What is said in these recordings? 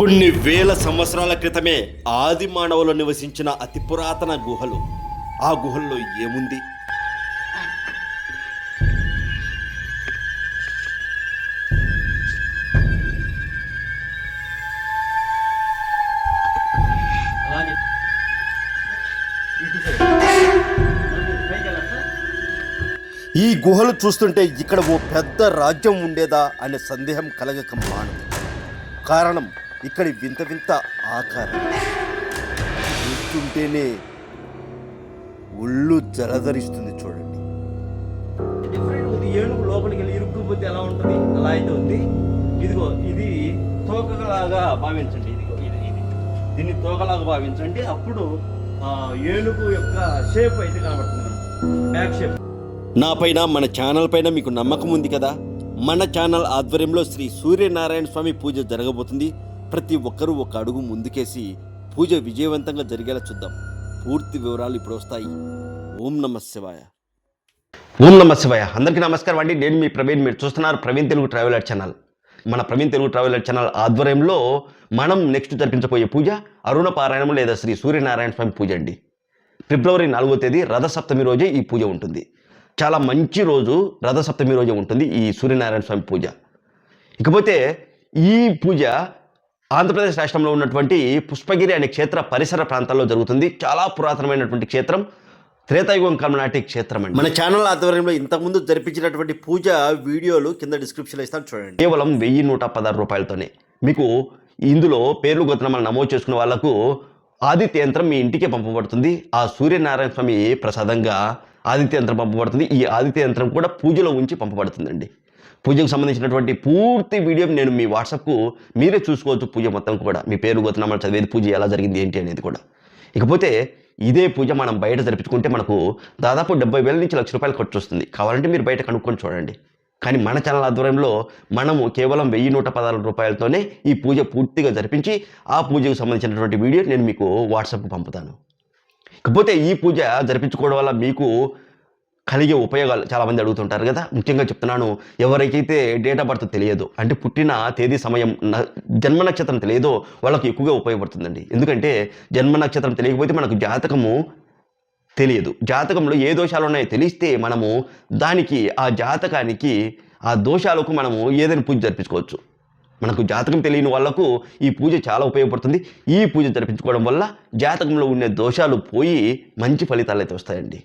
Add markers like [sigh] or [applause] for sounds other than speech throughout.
కొన్ని వేల సంవత్సరాల క్రితమే ఆది మానవులు నివసించిన అతి పురాతన గుహలు. ఆ గుహల్లో ఏముంది? ఈ గుహలు చూస్తుంటే ఇక్కడ ఓ పెద్ద రాజ్యం ఉండేదా అనే సందేహం కలగక మానదు. కారణం ఇక్కడి వింత వింత ఆకారం. చూస్తుంటేనే ఒళ్ళు జలధరిస్తుంది చూడండి. డిఫరెంట్ ఉంది ఏనుగు లోపలికి వెళ్ళి ఇరుక్కుపోతే ఎలా ఉంటుంది? అలా అయితే ఉంది. ఇదిగో ఇది తోకలాగా భావించండి. ఇదిగో ఇది ఇది. దీన్ని తోకలాగా భావించండి. అప్పుడు ఏనుగు యొక్క షేప్ అయితే కనబడుతుంది. బ్యాక్ షేప్ నా పైన మన ఛానల్ పైన మీకు నమ్మకం ఉంది కదా? మన ఛానల్ ఆధ్వర్యంలో శ్రీ సూర్యనారాయణ స్వామి పూజ జరగబోతుంది. ప్రతి ఒక్కరూ ఒక అడుగు ముందుకేసి పూజ విజయవంతంగా జరిగేలా చూద్దాం. పూర్తి వివరాలు ఇప్పుడు వస్తాయి. ఓం నమ శివాయ. ఓం నమ శివాయ. అందరికీ నమస్కారం అండి. నేను మీ ప్రవీణ్. మీరు చూస్తున్నారు ప్రవీణ్ తెలుగు ట్రావెలర్ ఛానల్. మన ప్రవీణ్ తెలుగు ట్రావెలర్ ఛానల్ ఆధ్వర్యంలో మనం నెక్స్ట్ జరిపించబోయే పూజ అరుణ పారాయణం లేదా శ్రీ సూర్యనారాయణ స్వామి పూజ అండి. ఫిబ్రవరి నాలుగో తేదీ రథసప్తమి రోజే ఈ పూజ ఉంటుంది. చాలా మంచి రోజు రథసప్తమి రోజే ఉంటుంది ఈ సూర్యనారాయణ స్వామి పూజ. ఇకపోతే ఈ పూజ ఆంధ్రప్రదేశ్ రాష్ట్రంలో ఉన్నటువంటి పుష్పగిరి అనే క్షేత్ర పరిసర ప్రాంతాల్లో జరుగుతుంది. చాలా పురాతనమైనటువంటి క్షేత్రం. త్రేతాయుగం కాలం నాటి క్షేత్రం అండి. మన ఛానల్ ఆధ్వర్యంలో ఇంతకుముందు జరిపించినటువంటి పూజ వీడియోలు కింద డిస్క్రిప్షన్లో ఇస్తాను చూడండి. కేవలం వెయ్యి నూట పదహారు రూపాయలతోనే. మీకు ఇందులో పేర్లు గోత్రమాలు నమోదు చేసుకున్న వాళ్ళకు ఆదిత్య యంత్రం మీ ఇంటికే పంపబడుతుంది. ఆ సూర్యనారాయణ స్వామి ప్రసాదంగా ఆదిత్య యంత్రం పంపబడుతుంది. ఈ ఆదిత్య యంత్రం కూడా పూజలో ఉంచి పంపబడుతుందండి. పూజకు సంబంధించినటువంటి పూర్తి వీడియో నేను మీ వాట్సాప్కు మీరే చూసుకోవచ్చు పూజ మొత్తం కూడా. మీ పేరు గోతనామాలు చదివేది పూజ ఎలా జరిగింది ఏంటి అనేది కూడా. ఇకపోతే ఇదే పూజ మనం బయట జరిపించుకుంటే మనకు దాదాపు డెబ్బై వేల నుంచి లక్ష రూపాయలు ఖర్చు వస్తుంది. కావాలంటే మీరు బయట కనుక్కొని చూడండి. కానీ మన ఛానల్ ఆధ్వర్యంలో మనము కేవలం వెయ్యి నూట పదహారు రూపాయలతోనే ఈ పూజ పూర్తిగా జరిపించి ఆ పూజకు సంబంధించినటువంటి వీడియో నేను మీకు వాట్సాప్కు పంపుతాను. ఇకపోతే ఈ పూజ జరిపించుకోవడం వల్ల మీకు కలిగే ఉపయోగాలు చాలామంది అడుగుతుంటారు కదా. ముఖ్యంగా చెప్తున్నాను ఎవరికైతే డేట్ ఆఫ్ బర్త్ తెలియదు అంటే పుట్టిన తేదీ సమయం జన్మ నక్షత్రం తెలియదో వాళ్ళకి ఎక్కువగా ఉపయోగపడుతుందండి. ఎందుకంటే జన్మ నక్షత్రం తెలియకపోతే మనకు జాతకము తెలియదు. జాతకంలో ఏ దోషాలు ఉన్నాయో తెలిస్తే మనము దానికి ఆ జాతకానికి ఆ దోషాలకు మనము ఏదైనా పూజ జరిపించుకోవచ్చు. మనకు జాతకం తెలియని వాళ్ళకు ఈ పూజ చాలా ఉపయోగపడుతుంది. ఈ పూజ జరిపించుకోవడం వల్ల జాతకంలో ఉండే దోషాలు పోయి మంచి ఫలితాలు అయితే వస్తాయండి.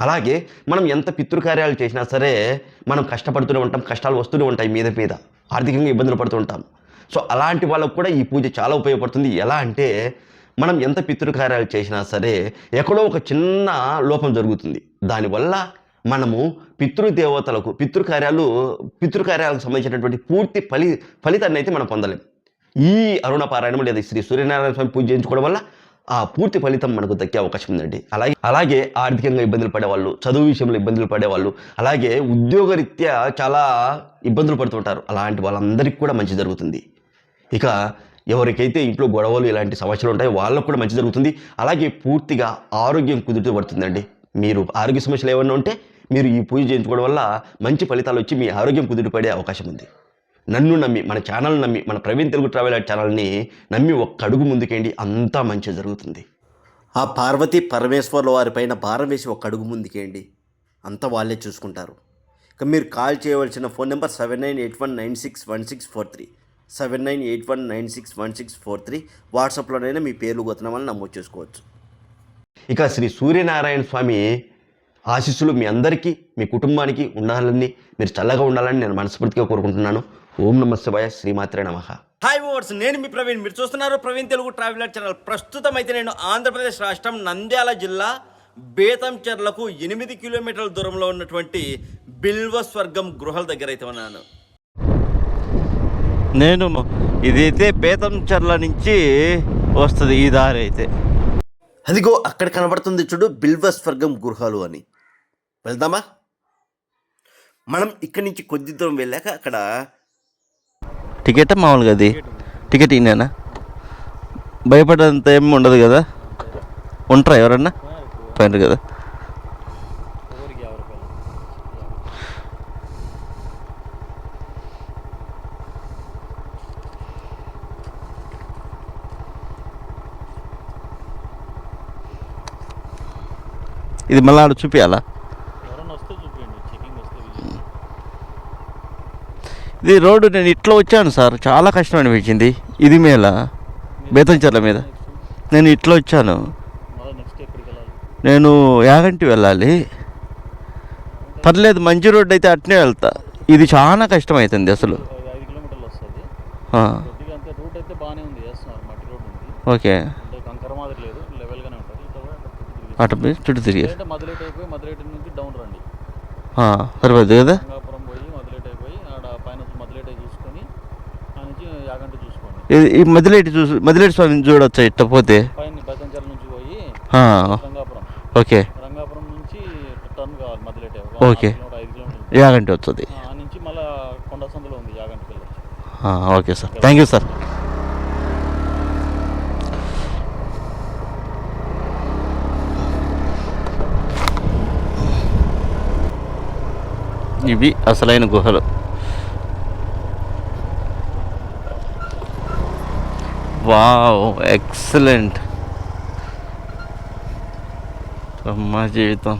అలాగే మనం ఎంత పితృకార్యాలు చేసినా సరే మనం కష్టపడుతూనే ఉంటాం కష్టాలు వస్తూనే ఉంటాయి మీద మీద. ఆర్థికంగా ఇబ్బందులు పడుతూ ఉంటాం. సో అలాంటి వాళ్ళకు కూడా ఈ పూజ చాలా ఉపయోగపడుతుంది. ఎలా అంటే మనం ఎంత పితృకార్యాలు చేసినా సరే ఎక్కడో ఒక చిన్న లోపం జరుగుతుంది. దానివల్ల మనము పితృదేవతలకు పితృకార్యాలు పితృకార్యాలకు సంబంధించినటువంటి పూర్తి ఫలి ఫలితాన్ని అయితే మనం పొందలేం. ఈ అరుణ పారాయణం లేదా శ్రీ సూర్యనారాయణ స్వామి పూజ చేయించుకోవడం వల్ల ఆ పూర్తి ఫలితం మనకు దక్కే అవకాశం ఉందండి. అలాగే అలాగే ఆర్థికంగా ఇబ్బందులు పడేవాళ్ళు చదువు విషయంలో ఇబ్బందులు పడేవాళ్ళు అలాగే ఉద్యోగరీత్యా చాలా ఇబ్బందులు పడుతుంటారు అలాంటి వాళ్ళందరికీ కూడా మంచి జరుగుతుంది. ఇక ఎవరికైతే ఇంట్లో గొడవలు ఇలాంటి సమస్యలు ఉంటాయో వాళ్ళకు కూడా మంచి జరుగుతుంది. అలాగే పూర్తిగా ఆరోగ్యం కుదుట పడుతుందండి. మీరు ఆరోగ్య సమస్యలు ఏమైనా ఉంటే మీరు ఈ పూజ చేయించుకోవడం వల్ల మంచి ఫలితాలు వచ్చి మీ ఆరోగ్యం కుదుటపడే అవకాశం ఉంది. నన్ను నమ్మి మన ఛానల్ నమ్మి మన ప్రవీణ్ తెలుగు ట్రావెల్ ఛానల్ని నమ్మి ఒక్క అడుగు ముందుకేండి అంతా మంచి జరుగుతుంది. ఆ పార్వతీ పరమేశ్వర్ల వారిపైన భారం వేసి ఒక అడుగు ముందుకేయండి అంతా వాళ్ళే చూసుకుంటారు. ఇక మీరు కాల్ చేయవలసిన phone number seven nine eight one nine six one six four three. Seven nine eight one nine six one six four three. వాట్సాప్లోనైనా మీ పేర్లు గొత్తనమని నమోదు చేసుకోవచ్చు. ఇక శ్రీ సూర్యనారాయణ స్వామి ఆశీస్సులు మీ అందరికీ మీ కుటుంబానికి ఉండాలని మీరు చల్లగా ఉండాలని నేను మనస్ఫూర్తిగా కోరుకుంటున్నాను. ఓం నమ శివాయ శ్రీమాత్రే నమ. హాయ్ ఓవర్స్ నేను మీ ప్రవీణ్. మీరు చూస్తున్నారు ప్రవీణ్ తెలుగు ట్రావెలర్ ఛానల్ ప్రస్తుతం అయితే నేను ఆంధ్రప్రదేశ్ రాష్ట్రం నంద్యాల జిల్లా బేతంచెర్లకు ఎనిమిది కిలోమీటర్ల దూరంలో ఉన్నటువంటి బిల్వ స్వర్గం గృహాల దగ్గర అయితే ఉన్నాను. నేను ఇదైతే బేతంచర్ల నుంచి వస్తుంది ఈ దారి అయితే. అదిగో అక్కడ కనబడుతుంది చూడు బిల్వ స్వర్గం గృహాలు అని. వెళ్దామా? మనం ఇక్కడి నుంచి కొద్ది దూరం వెళ్ళాక అక్కడ టికెట్ మామూలుగా అది? టికెట్ ఈయననా భయపడేంత ఏమి ఉండదు కదా? ఉంటారా ఎవరన్నా? పోయినారు కదా. ఇది మళ్ళీ ఆడ చూపించాలా ఇది రోడ్డు నేను ఇట్లా వచ్చాను సార్. చాలా కష్టం అనిపించింది. ఇది మేళ బేతంచెర్ల మీద. నేను ఇట్లా వచ్చాను. నేను యాగంటి వెళ్ళాలి. పర్లేదు మంచి రోడ్డు అయితే అట్నే వెళ్తా. ఇది చాలా కష్టం అవుతుంది అసలు ఐదు ఐదు కిలోమీటర్లు వస్తుంది ఆ, కొద్దిగా ఈ మదిలేటి చూసి మదిలేటి స్వామిని చూడొచ్చా ఇట్ట పోతే? ఓకే. రంగాపురం నుంచి టర్న్ కావాలి మదిలేట్ ఓకే. యాగంటి వస్తుంది. Okay sir. Thank you sir ఇవి అసలైన గుహలు. వావ్ ఎక్సలెంట్ అమ్మ జీవితం.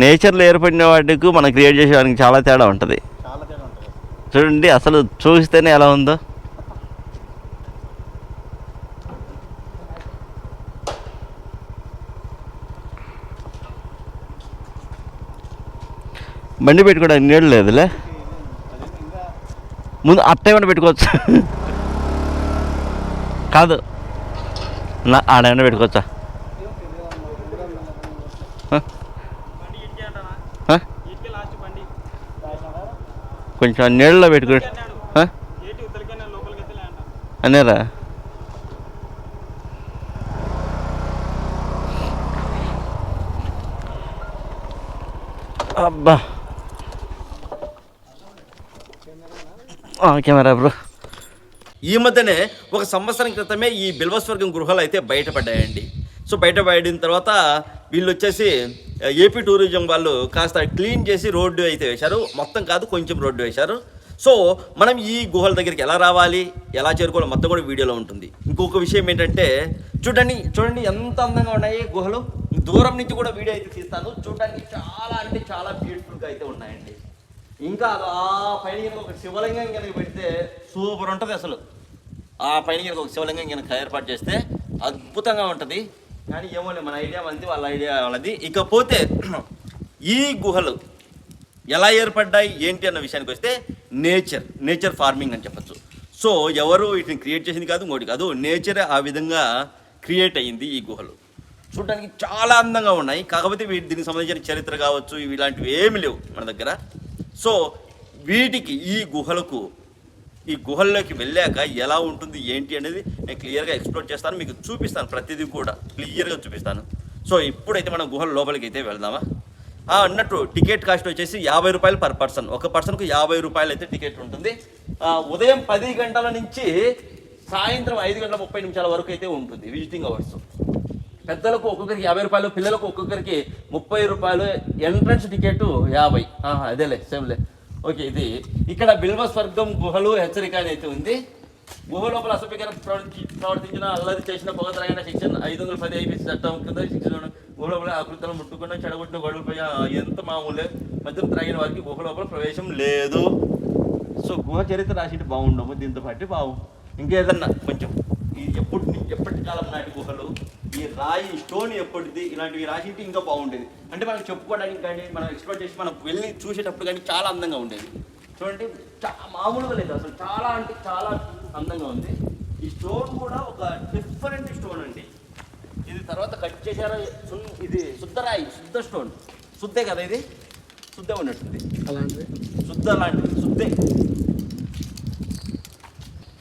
నేచర్లో ఏర్పడిన వాటికి మనం క్రియేట్ చేసేవానికి చాలా తేడా ఉంటుంది. చాలా తేడా ఉంటుంది. చూడండి అసలు చూస్తేనే ఎలా ఉందో. బండి పెట్టుకోవడానికి నీళ్ళు లేదులే. ముందు అట్టేమన్నా పెట్టుకోవచ్చు? కాదు. నా ఆడేమన్నా పెట్టుకోవచ్చా? కొంచెం నీళ్ళలో పెట్టుకో. అనేరా అబ్బా. Camera bro. ఈ మధ్యనే ఒక సంవత్సరం క్రితమే ఈ బిల్వస్వర్గం గృహాలు అయితే బయటపడ్డాయండి. సో బయటపడిన తర్వాత వీళ్ళు వచ్చేసి ఏపీ టూరిజం వాళ్ళు కాస్త క్లీన్ చేసి రోడ్డు అయితే వేశారు. మొత్తం కాదు కొంచెం రోడ్డు వేశారు. సో మనం ఈ గుహల దగ్గరికి ఎలా రావాలి ఎలా చేరుకోవాలి మొత్తం కూడా వీడియోలో ఉంటుంది. ఇంకొక విషయం ఏంటంటే చూడండి చూడండి ఎంత అందంగా ఉన్నాయి గుహలు. దూరం నుంచి కూడా వీడియో అయితే తీస్తాను. చూడడానికి చాలా అంటే చాలా బ్యూటిఫుల్గా అయితే ఉన్నాయండి. ఇంకా ఆ పైన కనుక ఒక శివలింగం కనుక పెడితే సూపర్ ఉంటుంది అసలు. ఆ పైన కనుక ఒక శివలింగం కనుక ఏర్పాటు చేస్తే అద్భుతంగా ఉంటుంది. కానీ ఏమో మన ఐడియా మనది వాళ్ళ ఐడియా వాళ్ళది. ఇకపోతే [clears throat] ఈ గుహలు ఎలా ఏర్పడ్డాయి ఏంటి అన్న విషయానికి వస్తే నేచర్ నేచర్ ఫార్మింగ్ అని చెప్పచ్చు. సో ఎవరు వీటిని క్రియేట్ చేసింది కాదు ఇంకోటి కాదు. నేచరే ఆ విధంగా క్రియేట్ అయ్యింది ఈ గుహలు. చూడడానికి చాలా అందంగా ఉన్నాయి. కాకపోతే వీటి దీనికి సంబంధించిన చరిత్ర కావచ్చు ఇవి ఇలాంటివి ఏమి లేవు మన దగ్గర. సో వీటికి ఈ గుహలకు ఈ గుహల్లోకి వెళ్ళాక ఎలా ఉంటుంది ఏంటి అనేది నేను క్లియర్గా ఎక్స్ప్లోర్ చేస్తాను మీకు చూపిస్తాను ప్రతిదీ కూడా క్లియర్గా చూపిస్తాను. సో ఇప్పుడైతే మనం గుహల లోపలికి అయితే వెళ్దామా? ఆ, అన్నట్టు టికెట్ కాస్ట్ వచ్చేసి యాభై రూపాయలు పర్ పర్సన్. ఒక పర్సన్కు యాభై రూపాయలు అయితే టికెట్ ఉంటుంది. ఉదయం పది గంటల నుంచి సాయంత్రం ఐదు గంటల ముప్పై నిమిషాల వరకు అయితే ఉంటుంది విజిటింగ్ అవర్స్. పెద్దలకు ఒక్కొక్కరికి యాభై రూపాయలు పిల్లలకు ఒక్కొక్కరికి ముప్పై రూపాయలు ఎంట్రన్స్ టికెట్ యాభై. ఆహా, అదేలే సేమ్లే ఓకే ఇది ఇక్కడ బిల్వ స్వర్గం గుహలు హెచ్చరిక అనేది ఉంది. గుహ లోపల అసభ్యకర ప్రవర్తి ప్రవర్తించిన అల్లరి చేసిన పొగతరైన శిక్షణ ఐదు వందల పది ఐపీసీ చట్టం కింద శిక్షణ గుహ లోపల ఆకృతులను ముట్టుకున్న చెడగొట్టిన గొడవలపై ఎంత మామూలే. మద్యం త్రాగిన వారికి గుహ లోపల ప్రవేశం లేదు. సో గుహ చరిత్ర రాసింటే బాగుండము దీంతో పాటు బాగు. ఇంకేదన్నా కొంచెం. ఇది ఎప్పటి ఎప్పటి కాలం నాటి గుహలు? ఈ రాయి స్టోన్ ఎప్పటిది? ఇలాంటివి రాసింటే ఇంకా బాగుండేది. అంటే మనం చెప్పుకోవడానికి కానీ మనం ఎక్స్ప్లోర్ చేసి మనం వెళ్ళి చూసేటప్పుడు కానీ చాలా అందంగా ఉండేది. చూడండి చా- మామూలుగా లేదు అసలు. చాలా అంటే చాలా అందంగా ఉంది. ఈ స్టోన్ కూడా ఒక డిఫరెంట్ స్టోన్ అండి. ఇది తర్వాత కట్ చేశారో ఇది శుద్ధరాయి శుద్ధ స్టోన్. శుద్ధే కదా ఇది? శుద్ధే ఉన్నట్టుంది. అలాంటిది. శుద్ధ లాంటిది శుద్ధే.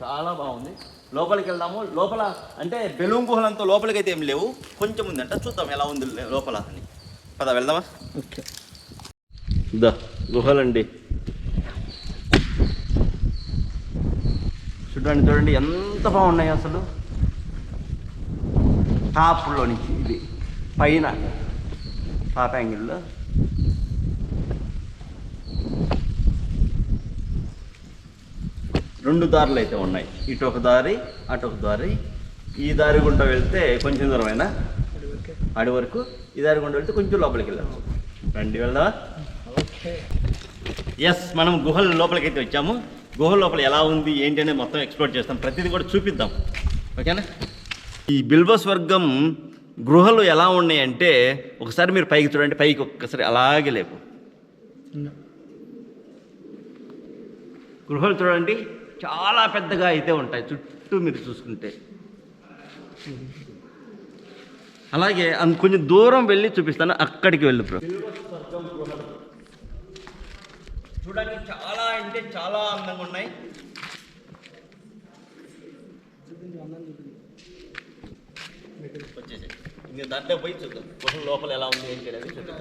చాలా బాగుంది. లోపలికి వెళ్దాము లోపల అంటే బెలూన్ గుహలంతా లోపలికి అయితే ఏం లేవు. కొంచెం ఉందంట చూద్దాం ఎలా ఉంది లోపల అని. పద వెళ్దామా? ఓకే. దా గుహలండి. చూడండి చూడండి ఎంత బాగున్నాయి అసలు. టాప్లో నుంచి ఇది. పైన టాప్ యాంగిల్లో. రెండు దారులు అయితే ఉన్నాయి. ఇటు ఒక దారి అటు ఒక దారి. ఈ దారి గుండా వెళ్తే కొంచెం దూరమైనా అడి వరకు. ఈ దారి గుండా వెళ్తే కొంచెం లోపలికి వెళ్ళచ్చు. రండి వెళ్దామా? ఎస్ మనం గుహల లోపలికి అయితే వచ్చాము. గుహల లోపల ఎలా ఉంది ఏంటి అనేది మొత్తం ఎక్స్ప్లోర్ చేస్తాం. ప్రతిదీ కూడా చూపిద్దాం. ఓకేనా? ఈ బిల్బస్ వర్గం గృహలు ఎలా ఉన్నాయంటే ఒకసారి మీరు పైకి చూడండి. పైకి ఒక్కసారి అలాగే లేపు. గృహలు చూడండి. చాలా పెద్దగా అయితే ఉంటాయి. చుట్టూ మీరు చూసుకుంటే. అలాగే కొంచెం దూరం వెళ్ళి చూపిస్తాను. అక్కడికి వెళ్ళు బ్రో. చూడండి చాలా అంటే చాలా అందంగా ఉన్నాయి. వచ్చేసి ఇంకా దాంట్లో పోయి చూద్దాం. లోపల ఎలా ఉంది ఏంటి అనేది చూద్దాం.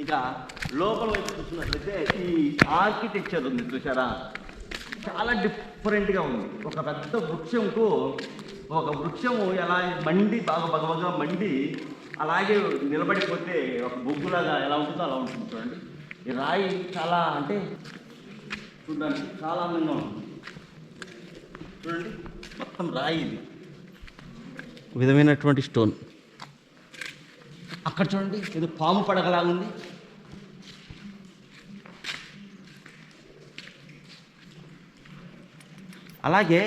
ఇక లోపల వైపు చూసినట్లయితే ఈ ఆర్కిటెక్చర్ ఉంది చూసారా చాలా డిఫరెంట్గా ఉంది. ఒక పెద్ద వృక్షంకు ఒక వృక్షము ఎలా మండి బాగా బగబగా మండి అలాగే నిలబడిపోతే ఒక బొగ్గులాగా ఎలా ఉంటుందో అలా ఉంటుంది చూడండి. ఈ రాయి చాలా అంటే చూడడానికి చాలా అందంగా ఉంటుంది. చూడండి. మొత్తం రాయి ఇది. విధమైనటువంటి స్టోన్. అక్కడ చూడండి ఏదో పాము పడగలాగా ఉంది అలాగే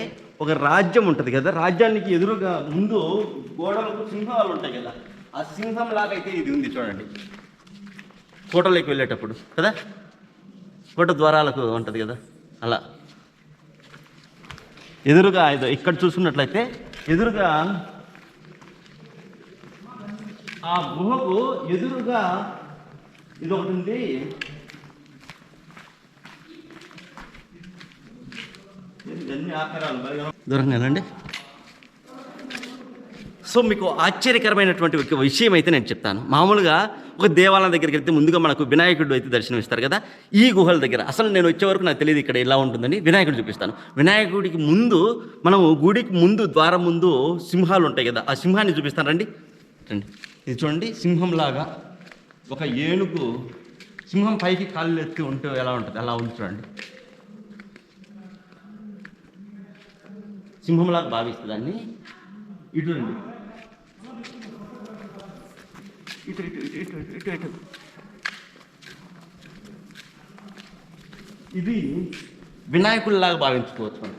ఒక రాజ్యం ఉంటుంది కదా రాజ్యానికి ఎదురుగా ముందు గోడలకు సింహాలు ఉంటాయి కదా ఆ సింహం లాగా అయితే ఇది ఉంది చూడండి. కోటలోకి వెళ్ళేటప్పుడు కదా కోట ద్వారాలకు ఉంటుంది కదా అలా. ఎదురుగా ఇది ఇక్కడ చూసుకున్నట్లయితే ఎదురుగా ఆ గుహకు ఎదురుగా ఇది ఒకటి ఉంది. దూరంగా వెళ్ళండి. సో మీకు ఆశ్చర్యకరమైనటువంటి ఒక విషయం అయితే నేను చెప్తాను. మామూలుగా ఒక దేవాలయం దగ్గరికి వెళ్తే ముందుగా మనకు వినాయకుడు అయితే దర్శనం ఇస్తారు కదా. ఈ గుహల దగ్గర అసలు నేను వచ్చే వరకు నాకు తెలియదు ఇక్కడ ఎలా ఉంటుందని వినాయకుడు చూపిస్తాను. వినాయకుడికి ముందు మనము గుడికి ముందు ద్వారం ముందు సింహాలు ఉంటాయి కదా ఆ సింహాన్ని చూపిస్తాను. రండి. రండి. ఇది చూడండి సింహంలాగా ఒక ఏనుగు సింహం పైకి కాళ్ళు ఎత్తి ఉంటే ఎలా ఉంటుంది? అలా ఉంది చూడండి. సింహంలాగా భావిస్తుంది దాన్ని ఇటు రండి. ఇటు ఇటు ఇటు ఇటు ఇటు ఇటు ఇటు. ఇది వినాయకుడిలాగా భావించుకోవచ్చు మనం.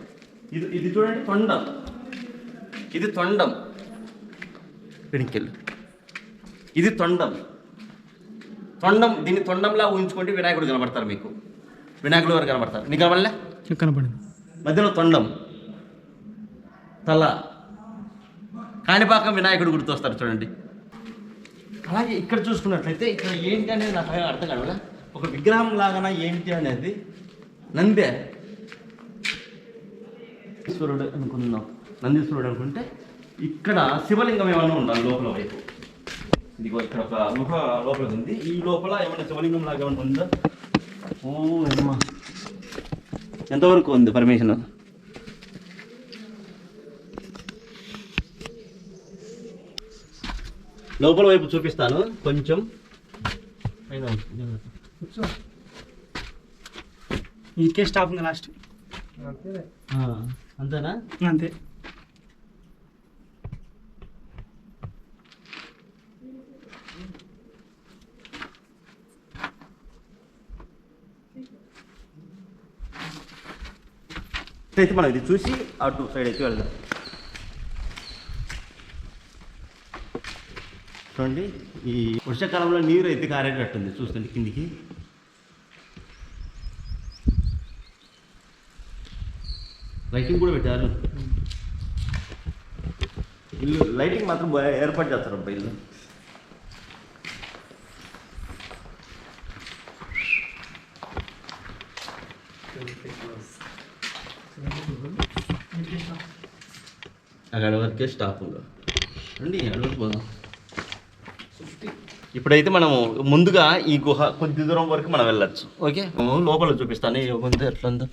ఇది ఇది చూడండి తొండం. ఇది తొండం. వెనకెళ్ళు. ఇది తొండం. తొండం దీన్ని తొండంలా ఊహించుకుంటే వినాయకుడు కనబడతారు మీకు. వినాయకుడు వారు కనబడతారు? నీకు కనబడలే? కనపడింది. మధ్యలో తొండం. తల. కాణిపాకం వినాయకుడు గుర్తొస్తారు చూడండి. అలాగే ఇక్కడ చూసుకున్నట్లయితే ఇక్కడ ఏంటి అనేది నాకు అర్థం కాదు ఒక విగ్రహం లాగానా ఏంటి అనేది నందే. ఈశ్వరుడు అనుకున్నాం నందీశ్వరుడు అనుకుంటే ఇక్కడ శివలింగం ఏమైనా ఉండాలి లోపల వైపు? ఇదిగో ఇక్కడ ఒక గుహ లోపల ఉంది. ఈ లోపల ఏమైనా శివలింగం లాగా ఏమైనా ఉందా? ఓ అమ్మా ఎంతవరకు ఉంది పర్మిషన్? లోపల వైపు చూపిస్తాను. కొంచెం. ఇంకే స్టాప్ ఉంది లాస్ట్. ఆ, అంతేనా? అంతే. అయితే మనం ఇది చూసి అటు సైడ్ అయితే వెళ్దాం. చూడండి. ఈ వర్షాకాలంలో నీరు అయితే కారేటట్టుంది చూస్తుంది కిందికి. లైటింగ్ కూడా పెట్టారు. ఇల్లు లైటింగ్ మాత్రం ఏర్పాటు చేస్తారు అబ్బా ఇల్లు. అక్కడ వరకే స్టాప్ రండి అడవరకు పోదాం. ఇప్పుడైతే మనము ముందుగా ఈ గుహ కొద్ది దూరం వరకు మనం వెళ్ళొచ్చు. ఓకే. లోపల చూపిస్తాను ఏ ఉంది ఎట్లా ఉందో.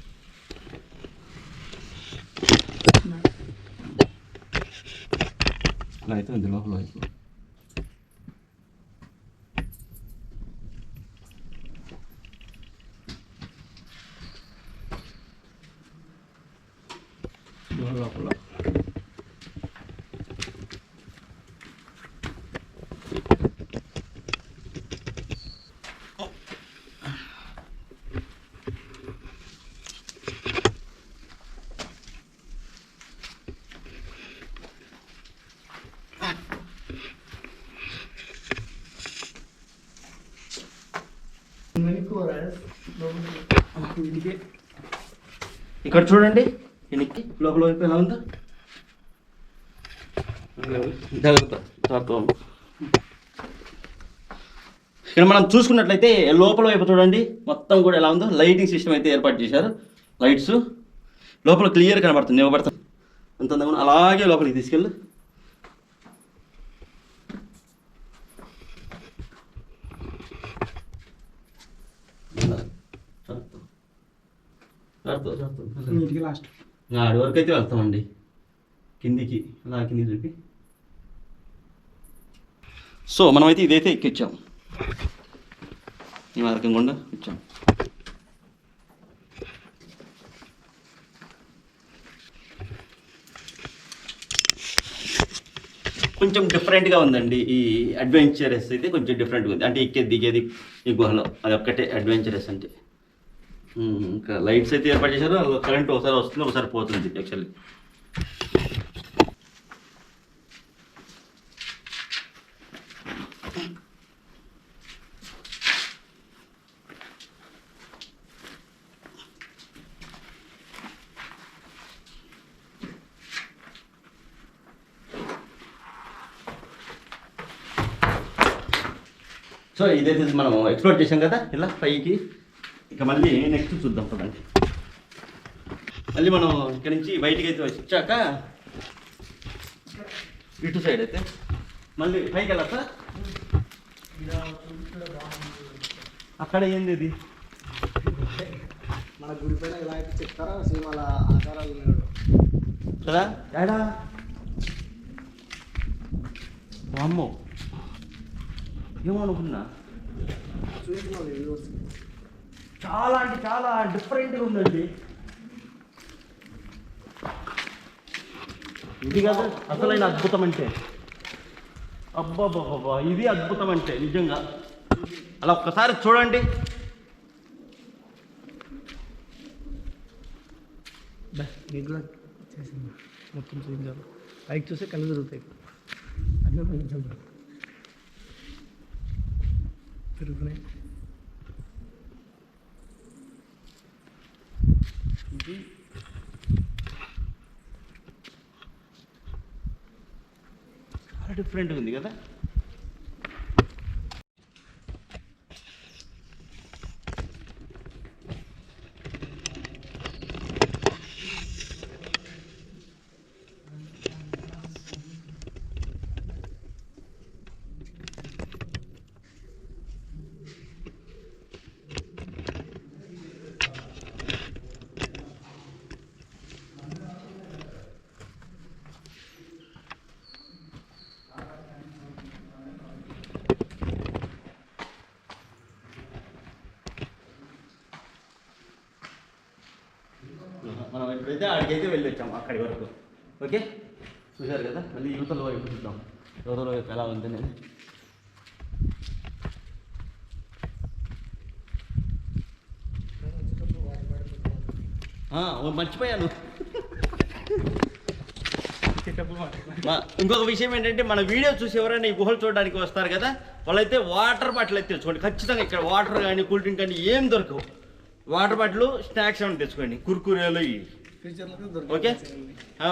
అయితే ఉంది లోపల వైపు గుహ లోపల వీటికి ఇక్కడ చూడండి. వెనక్కి. లోపల వైపు ఎలా ఉందో. జాగ్రత్త జాగ్రత్త ఇక్కడ మనం చూసుకున్నట్లయితే లోపల వైపు చూడండి. మొత్తం కూడా ఎలా ఉందో. లైటింగ్ సిస్టమ్ అయితే ఏర్పాటు చేశారు. లైట్స్. లోపల క్లియర్ కనబడుతుంది. ఇవ్వబడుతుంది అంత అలాగే లోపలికి తీసుకెళ్ళు. వీటికి లాస్ట్ ఆడి వరకు అయితే వెళ్తామండి. కిందికి అలా కిందికి చూపి సో మనమైతే ఇదైతే ఎక్కిచ్చాం. ఈ మార్గం గుండా ఇచ్చాం. కొంచెం డిఫరెంట్గా ఉందండి ఈ అడ్వెంచరస్ అయితే కొంచెం డిఫరెంట్గా ఉంది. అంటే ఎక్కేది దిగేది ఈ గుహలో. అది ఒక్కటే అడ్వెంచరస్ అంటే. ఇంకా లైట్స్ అయితే ఏర్పాటు చేశారు. కరెంట్ ఒకసారి వస్తుంది ఒకసారి పోతుంది యాక్చువల్లీ సో ఇదైతే మనం ఎక్స్ప్లోర్ చేసాం కదా ఇలా పైకి. ఇక మళ్ళీ నెక్స్ట్ చూద్దాం పదండి. మళ్ళీ మనం ఇక్కడి నుంచి బయటికి అయితే వచ్చాక ఇటు సైడ్ అయితే. మళ్ళీ పైకి వెళ్ళా సార్ అక్కడ ఏంది ఇది? మన గుడి పైన ఎలా అయితే చెప్తారో? సేమ్ అలా ఉన్నాడు కదా? ఏడా అమ్మో ఏమనుకున్నా చూస్తున్నాం వ్యూవర్స్ చాలా అంటే చాలా డిఫరెంట్గా ఉందండి. ఇది కదా అసలైన అద్భుతం అంటే. అబ్బాబాబా ఇది అద్భుతం అంటే నిజంగా. అలా ఒక్కసారి చూడండి. నీకు చేసింది. మొత్తం చూపించాలి పైకి చూస్తే కళ్ళు తిరుగుతాయి. అన్నీ చూపించాలి తిరుగుతున్నాయి. ఉంది. డిఫరెంట్గా ఉంది కదా మనం ఎప్పుడైతే ఆడికైతే అక్కడి వరకు. ఓకే? చూశారు కదా? మళ్ళీ యువతలో వైపు చూద్దాం. యువతల వైపు ఎలా ఉంది నేను మర్చిపోయాను. ఇంకొక విషయం ఏంటంటే మన వీడియో చూసి ఎవరైనా ఈ గుహలు చూడడానికి వస్తారు కదా వాళ్ళైతే వాటర్ బాటిల్ అయితే తెచ్చుకోండి. ఖచ్చితంగా ఇక్కడ వాటర్ కానీ కూల్ డ్రింక్ కానీ ఏం దొరకవు. వాటర్ బాటిల్ స్నాక్స్ ఏమైనా తెచ్చుకోండి. కుర్కురేలు ఇవి. ఓకే?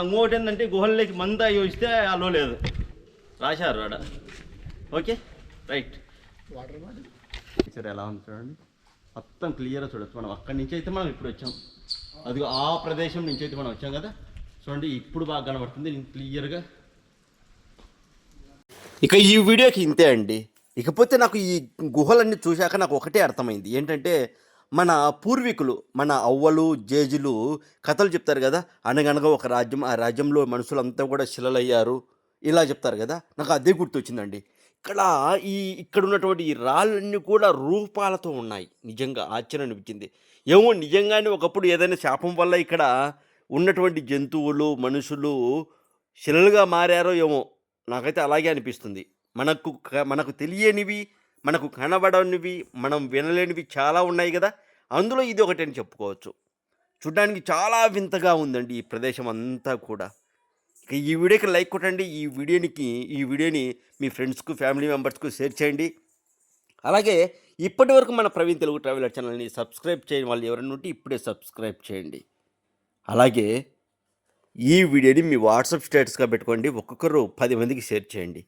ఇంకోటి ఏంటంటే గుహల్లోకి మంద యోచిస్తే అలో లేదు. రాశారు ఆడ. ఓకే? రైట్. వాటర్ ఎలా ఉంది చూడండి. మొత్తం క్లియర్గా చూడొచ్చు. మనం అక్కడి నుంచి అయితే మనం ఇప్పుడు వచ్చాం. అది ఆ ప్రదేశం నుంచి అయితే మనం వచ్చాం కదా. చూడండి ఇప్పుడు బాగా కనబడుతుంది. క్లియర్గా. ఇక ఈ వీడియోకి ఇంతే అండి. ఇకపోతే నాకు ఈ గుహలన్నీ చూశాక నాకు ఒకటే అర్థమైంది. ఏంటంటే మన పూర్వీకులు మన అవ్వలు జేజులు కథలు చెప్తారు కదా? అనగనగా ఒక రాజ్యం ఆ రాజ్యంలో మనుషులంతా కూడా శిలలయ్యారు. ఇలా చెప్తారు కదా? నాకు అదే గుర్తొచ్చిందండి. ఇక్కడ ఈ ఇక్కడ ఉన్నటువంటి ఈ రాళ్ళన్నీ కూడా రూపాలతో ఉన్నాయి. నిజంగా ఆశ్చర్యం అనిపించింది ఏమో నిజంగానే ఒకప్పుడు ఏదైనా శాపం వల్ల ఇక్కడ ఉన్నటువంటి జంతువులు మనుషులు శిలలుగా మారారో ఏమో నాకైతే అలాగే అనిపిస్తుంది. మనకు మనకు తెలియనివి మనకు కనబడనివి మనం వినలేనివి చాలా ఉన్నాయి కదా. అందులో ఇది ఒకటి అని చెప్పుకోవచ్చు. చూడడానికి చాలా వింతగా ఉందండి ఈ ప్రదేశం అంతా కూడా. ఇక ఈ వీడియోకి లైక్ కొట్టండి ఈ వీడియోనికి ఈ వీడియోని మీ ఫ్రెండ్స్కు ఫ్యామిలీ మెంబర్స్కు షేర్ చేయండి. అలాగే ఇప్పటి వరకు మన ప్రవీణ్ తెలుగు ట్రావెలర్ ఛానల్ని సబ్స్క్రైబ్ చేయని వాళ్ళు ఎవరైనా ఉంటే ఇప్పుడే సబ్స్క్రైబ్ చేయండి. అలాగే ఈ వీడియోని మీ వాట్సాప్ స్టేటస్గా పెట్టుకోండి ఒక్కొక్కరు పది మందికి షేర్ చేయండి.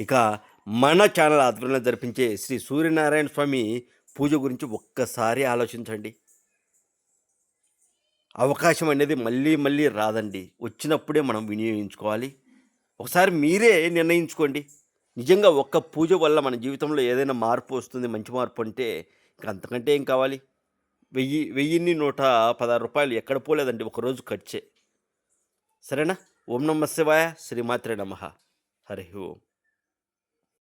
ఇక మన ఛానల్ ఆధ్వర్యంలో జరిపించే శ్రీ సూర్యనారాయణ స్వామి పూజ గురించి ఒక్కసారి ఆలోచించండి. అవకాశం అనేది మళ్ళీ మళ్ళీ రాదండి. వచ్చినప్పుడే మనం వినియోగించుకోవాలి. ఒకసారి మీరే నిర్ణయించుకోండి. నిజంగా ఒక్క పూజ వల్ల మన జీవితంలో ఏదైనా మార్పు వస్తుంది మంచి మార్పు అంటే ఇంకా అంతకంటే ఏం కావాలి? వెయ్యి వెయ్యిన్ని నూట పదహారు రూపాయలు ఎక్కడ పోలేదండి ఒకరోజు ఖర్చే. సరేనా? ఓం నమ శివాయ శ్రీమాత్రే నమ. హరి ఓం.